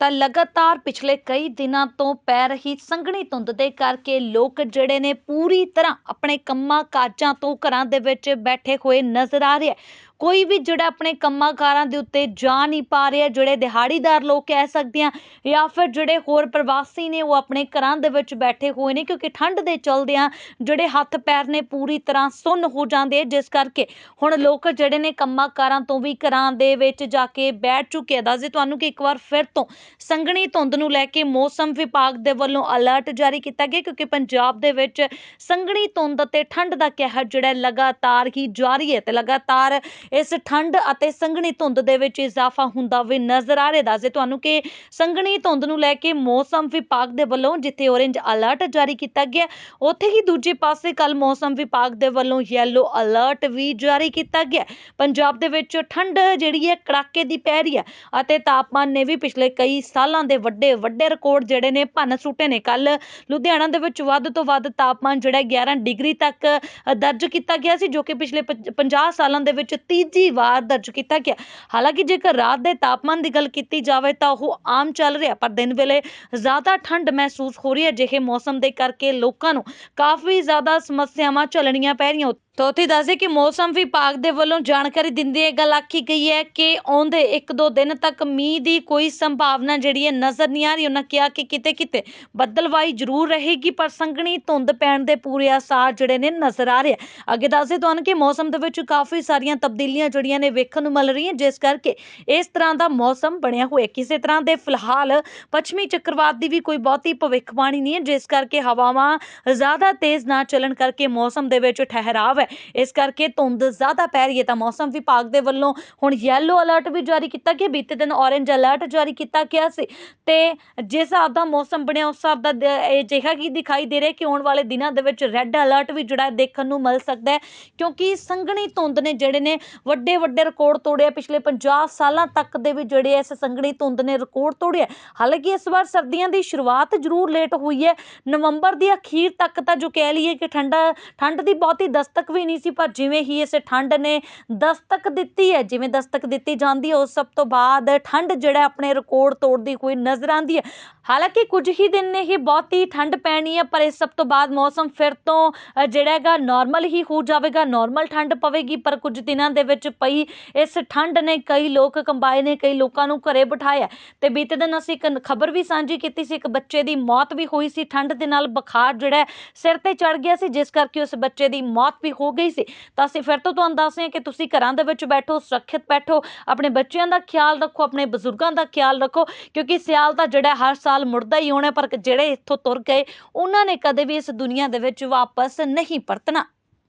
ਤਾਂ ਲਗਾਤਾਰ ਪਿਛਲੇ ਕਈ ਦਿਨਾਂ ਤੋਂ ਪੈ ਰਹੀ ਸੰਘਣੀ ਧੁੰਦ ਦੇ ਕਰਕੇ ਲੋਕ ਜਿਹੜੇ ਨੇ ਪੂਰੀ ਤਰ੍ਹਾਂ ਆਪਣੇ ਕੰਮਾਂ ਕਾਜਾਂ ਤੋਂ ਘਰਾਂ ਦੇ ਵਿੱਚ ਬੈਠੇ ਹੋਏ ਨਜ਼ਰ ਆ ਰਹੇ ਕੋਈ ਵੀ ਜਿਹੜਾ ਆਪਣੇ ਕੰਮਾਂ ਕਾਰਾਂ ਦੇ ਉੱਤੇ ਜਾ ਨਹੀਂ ਪਾ ਰਿਹਾ ਜਿਹੜੇ ਦਿਹਾੜੀਦਾਰ ਲੋਕ ਕਹਿ ਸਕਦੇ ਆ ਜਾਂ ਫਿਰ ਜਿਹੜੇ ਹੋਰ ਪ੍ਰਵਾਸੀ ਨੇ ਉਹ ਆਪਣੇ ਘਰਾਂ ਦੇ ਵਿੱਚ ਬੈਠੇ ਹੋਏ ਨੇ ਕਿਉਂਕਿ ਠੰਡ ਦੇ ਚਲਦਿਆਂ ਜਿਹੜੇ ਹੱਥ ਪੈਰ ਨੇ ਪੂਰੀ ਤਰ੍ਹਾਂ ਸੁੰਨ ਹੋ ਜਾਂਦੇ ਆ, ਜਿਸ ਕਰਕੇ ਹੁਣ ਲੋਕ ਜਿਹੜੇ ਨੇ ਕੰਮਾਂ ਕਾਰਾਂ ਤੋਂ ਵੀ ਘਰਾਂ ਦੇ ਵਿੱਚ ਜਾ ਕੇ ਬੈਠ ਚੁੱਕੇ ਆ। ਦੱਸਦੇ ਤੁਹਾਨੂੰ ਕਿ ਇੱਕ ਵਾਰ ਫਿਰ ਤੋਂ ਸੰਘਣੀ ਧੁੰਦ ਨੂੰ ਲੈ ਕੇ ਮੌਸਮ ਵਿਭਾਗ ਦੇ ਵੱਲੋਂ ਅਲਰਟ ਜਾਰੀ ਕੀਤਾ ਗਿਆ ਕਿਉਂਕਿ ਪੰਜਾਬ ਦੇ ਵਿੱਚ ਸੰਘਣੀ ਧੁੰਦ ਅਤੇ ਠੰਡ ਦਾ ਕਹਿਰ ਜਿਹੜਾ ਲਗਾਤਾਰ ਹੀ ਜਾਰੀ ਹੈ ਤੇ ਲਗਾਤਾਰ ਇਸ ਠੰਡ ਅਤੇ ਸੰਘਣੀ ਧੁੰਦ ਦੇ ਵਿੱਚ ਇਜ਼ਾਫਾ ਹੁੰਦਾ ਵੀ ਨਜ਼ਰ ਆ ਰਿਹਾ ਦੱਸਦੇ ਤੁਹਾਨੂੰ ਕਿ ਸੰਘਣੀ ਧੁੰਦ ਨੂੰ ਲੈ ਕੇ ਮੌਸਮ ਵਿਭਾਗ ਦੇ ਵੱਲੋਂ ਜਿੱਥੇ ਔਰੇਂਜ ਅਲਰਟ ਜਾਰੀ ਕੀਤਾ ਗਿਆ, ਉੱਥੇ ਹੀ ਦੂਜੇ ਪਾਸੇ ਕੱਲ ਮੌਸਮ ਵਿਭਾਗ ਦੇ ਵੱਲੋਂ ਯੈਲੋ ਅਲਰਟ ਵੀ ਜਾਰੀ ਕੀਤਾ ਗਿਆ। ਪੰਜਾਬ ਦੇ ਵਿੱਚ ਠੰਡ ਜਿਹੜੀ ਹੈ ਕੜਾਕੇ ਦੀ ਪੈ ਰਹੀ ਹੈ ਅਤੇ ਤਾਪਮਾਨ ਨੇ ਵੀ ਪਿਛਲੇ ਕਈ ਸਾਲਾਂ ਦੇ ਵੱਡੇ ਵੱਡੇ ਰਿਕਾਰਡ ਜਿਹੜੇ ਨੇ ਭੰਨ ਸੁੱਟੇ ਨੇ। ਕੱਲ ਲੁਧਿਆਣਾ ਦੇ ਵਿੱਚ ਵੱਧ ਤੋਂ ਵੱਧ ਤਾਪਮਾਨ ਜਿਹੜਾ ਹੈ 11 ਡਿਗਰੀ ਤੱਕ ਦਰਜ ਕੀਤਾ ਗਿਆ ਸੀ, ਜੋ ਕਿ ਪਿਛਲੇ ਪੰਜ- 50 ਸਾਲਾਂ ਦੇ ਵਿੱਚ ਤੀਜੀ ਵਾਰ ਦਰਜ ਕੀਤਾ ਗਿਆ। ਹਾਲਾਂਕਿ ਜੇਕਰ ਰਾਤ ਦੇ ਤਾਪਮਾਨ ਦੀ ਗੱਲ ਕੀਤੀ ਜਾਵੇ ਤਾਂ ਉਹ ਆਮ ਚੱਲ ਰਿਹਾ, ਪਰ ਦਿਨ ਵੇਲੇ ਜ਼ਿਆਦਾ ਠੰਡ ਮਹਿਸੂਸ ਹੋ ਰਹੀ ਹੈ ਜਿਹੇ ਮੌਸਮ ਦੇ ਕਰਕੇ ਲੋਕਾਂ ਨੂੰ ਕਾਫੀ ਜ਼ਿਆਦਾ ਸਮੱਸਿਆਵਾਂ ਝੱਲਣੀਆਂ ਪੈ ਰਹੀਆਂ। ਤਾਂ ਉੱਥੇ ਦੱਸਦੇ ਕਿ ਮੌਸਮ ਵਿਭਾਗ ਦੇ ਵੱਲੋਂ ਜਾਣਕਾਰੀ ਦਿੰਦੇ ਇਹ ਗੱਲ ਆਖੀ ਗਈ ਹੈ ਕਿ ਆਉਂਦੇ ਇੱਕ ਦੋ ਦਿਨ ਤੱਕ ਮੀਂਹ ਦੀ ਕੋਈ ਸੰਭਾਵਨਾ ਜਿਹੜੀ ਹੈ ਨਜ਼ਰ ਨਹੀਂ ਆ ਰਹੀ। ਉਹਨਾਂ ਕਿਹਾ ਕਿ ਕਿਤੇ ਕਿਤੇ ਬੱਦਲਵਾਈ ਜ਼ਰੂਰ ਰਹੇਗੀ, ਪਰ ਸੰਘਣੀ ਧੁੰਦ ਪੈਣ ਦੇ ਪੂਰੇ ਆਸਾਰ ਜਿਹੜੇ ਨੇ ਨਜ਼ਰ ਆ ਰਹੇ ਆ। ਅੱਗੇ ਦੱਸਦੇ ਤੁਹਾਨੂੰ ਕਿ ਮੌਸਮ ਦੇ ਵਿੱਚ ਕਾਫੀ ਸਾਰੀਆਂ ਤਬਦੀਲੀਆਂ ਜਿਹੜੀਆਂ ਨੇ ਵੇਖਣ ਨੂੰ ਮਿਲ ਰਹੀਆਂ, ਜਿਸ ਕਰਕੇ ਇਸ ਤਰ੍ਹਾਂ ਦਾ ਮੌਸਮ ਬਣਿਆ ਹੋਇਆ ਕਿਸੇ ਤਰ੍ਹਾਂ ਦੇ ਫਿਲਹਾਲ ਪੱਛਮੀ ਚੱਕਰਵਾਤ ਦੀ ਵੀ ਕੋਈ ਬਹੁਤੀ ਭਵਿੱਖਬਾਣੀ ਨਹੀਂ ਹੈ, ਜਿਸ ਕਰਕੇ ਹਵਾਵਾਂ ਜ਼ਿਆਦਾ ਤੇਜ਼ ਨਾ ਚੱਲਣ ਕਰਕੇ ਮੌਸਮ ਦੇ ਵਿੱਚ ਠਹਿਰਾਵ ਹੈ। ਇਸ ਕਰਕੇ ਧੁੰਦ ਜ਼ਿਆਦਾ ਪੈ ਰਹੀ ਹੈ ਤਾਂ ਮੌਸਮ ਵਿਭਾਗ ਦੇ ਵੱਲੋਂ ਹੁਣ ਯੈਲੋ ਅਲਰਟ ਵੀ ਜਾਰੀ ਕੀਤਾ ਗਿਆ, ਬੀਤੇ ਦਿਨ ਔਰੇਂਜ ਅਲਰਟ ਜਾਰੀ ਕੀਤਾ ਗਿਆ ਸੀ। ਤੇ ਜਿਸ ਹਿਸਾਬ ਦਾ ਮੌਸਮ ਬਣਿਆ, ਉਸ ਹਿਸਾਬ ਦਾ ਦ- ਇਹ ਅਜਿਹਾ ਕੀ ਦਿਖਾਈ ਦੇ ਰਿਹਾ ਕਿ ਆਉਣ ਵਾਲੇ ਦਿਨਾਂ ਦੇ ਵਿੱਚ ਰੈੱਡ ਅਲਰਟ ਵੀ ਜਿਹੜਾ ਹੈ ਦੇਖਣ ਨੂੰ ਮਿਲ ਸਕਦਾ ਹੈ, ਕਿਉਂਕਿ ਸੰਘਣੀ ਧੁੰਦ ਨੇ ਜਿਹੜੇ ਨੇ ਵੱਡੇ ਵੱਡੇ ਰਿਕਾਰਡ ਤੋੜਿਆ। ਪਿਛਲੇ 50 ਸਾਲਾਂ ਤੱਕ ਦੇ ਵੀ ਜਿਹੜੇ ਇਸ ਸੰਘਣੀ ਧੁੰਦ ਨੇ ਰਿਕਾਰਡ ਤੋੜਿਆ। ਹਾਲਾਂਕਿ ਇਸ ਵਾਰ ਸਰਦੀਆਂ ਦੀ ਸ਼ੁਰੂਆਤ ਜ਼ਰੂਰ ਲੇਟ ਹੋਈ ਹੈ। ਨਵੰਬਰ ਦੀ ਅਖੀਰ ਤੱਕ ਤਾਂ ਜੋ ਕਹਿ ਲਈਏ ਕਿ ਠੰਡਾ ਠੰਡ ਦੀ ਬਹੁਤੀ ਦਸਤਕ ਵੀ ਵੀ ਨਹੀਂ ਸੀ, ਪਰ ਜਿਵੇਂ ਹੀ ਇਸ ਠੰਡ ਨੇ ਦਸਤਕ ਦਿੱਤੀ ਹੈ, ਜਿਵੇਂ ਦਸਤਕ ਦਿੱਤੀ ਜਾਂਦੀ ਹੈ, ਉਸ ਸਭ ਤੋਂ ਬਾਅਦ ਠੰਡ ਜਿਹੜਾ ਆਪਣੇ ਰਿਕਾਰਡ ਤੋੜਦੀ ਹੋਈ ਨਜ਼ਰ ਆਉਂਦੀ ਹੈ। ਹਾਲਾਂਕਿ ਕੁਝ ਹੀ ਦਿਨ ਨੇ ਹੀ ਬਹੁਤੀ ਠੰਡ ਪੈਣੀ ਹੈ, ਪਰ ਇਸ ਸਭ ਤੋਂ ਬਾਅਦ ਮੌਸਮ ਫਿਰ ਤੋਂ ਜਿਹੜਾ ਹੈਗਾ ਨਾਰਮਲ ਹੀ ਹੋ ਜਾਵੇਗਾ ਨਾਰਮਲ ਠੰਡ ਪਵੇਗੀ। ਪਰ ਕੁਝ ਦਿਨਾਂ ਦੇ ਵਿੱਚ ਪਈ ਇਸ ਠੰਡ ਨੇ ਕਈ ਲੋਕ ਕੰਬਾਏ ਨੇ, ਕਈ ਲੋਕਾਂ ਨੂੰ ਘਰੇ ਬਿਠਾਇਆ। ਤੇ ਬੀਤੇ ਦਿਨ ਅਸੀਂ ਇੱਕ ਖਬਰ ਵੀ ਸਾਂਝੀ ਕੀਤੀ ਸੀ, ਇੱਕ ਬੱਚੇ ਦੀ ਮੌਤ ਵੀ ਹੋਈ ਸੀ। ਠੰਡ ਦੇ ਨਾਲ ਬੁਖਾਰ ਜਿਹੜਾ ਸਿਰ ਤੇ ਚੜ ਗਿਆ ਸੀ, ਜਿਸ ਕਰਕੇ ਉਸ ਬੱਚੇ ਦੀ ਮੌਤ ਵੀ ਹੋ ਹੋ ਗਈ ਸੀ। ਤਾਂ ਅਸੀਂ ਫਿਰ ਤੋਂ ਤੁਹਾਨੂੰ ਦੱਸਦੇ ਹਾਂ ਕਿ ਤੁਸੀਂ ਘਰਾਂ ਦੇ ਵਿੱਚ ਬੈਠੋ, ਸੁਰੱਖਿਅਤ ਬੈਠੋ, ਆਪਣੇ ਬੱਚਿਆਂ ਦਾ ਖਿਆਲ ਰੱਖੋ, ਆਪਣੇ ਬਜ਼ੁਰਗਾਂ ਦਾ ਖਿਆਲ ਰੱਖੋ, ਕਿਉਂਕਿ ਸਿਆਲ ਤਾਂ ਜਿਹੜਾ ਹਰ ਸਾਲ ਮੁੜਦਾ ਹੀ ਹੋਣਾ ਪਰ ਜਿਹੜੇ ਇੱਥੋਂ ਤੁਰ ਗਏ, ਉਹਨਾਂ ਨੇ ਕਦੇ ਵੀ ਇਸ ਦੁਨੀਆ ਦੇ ਵਿੱਚ ਵਾਪਸ ਨਹੀਂ ਪਰਤਣਾ।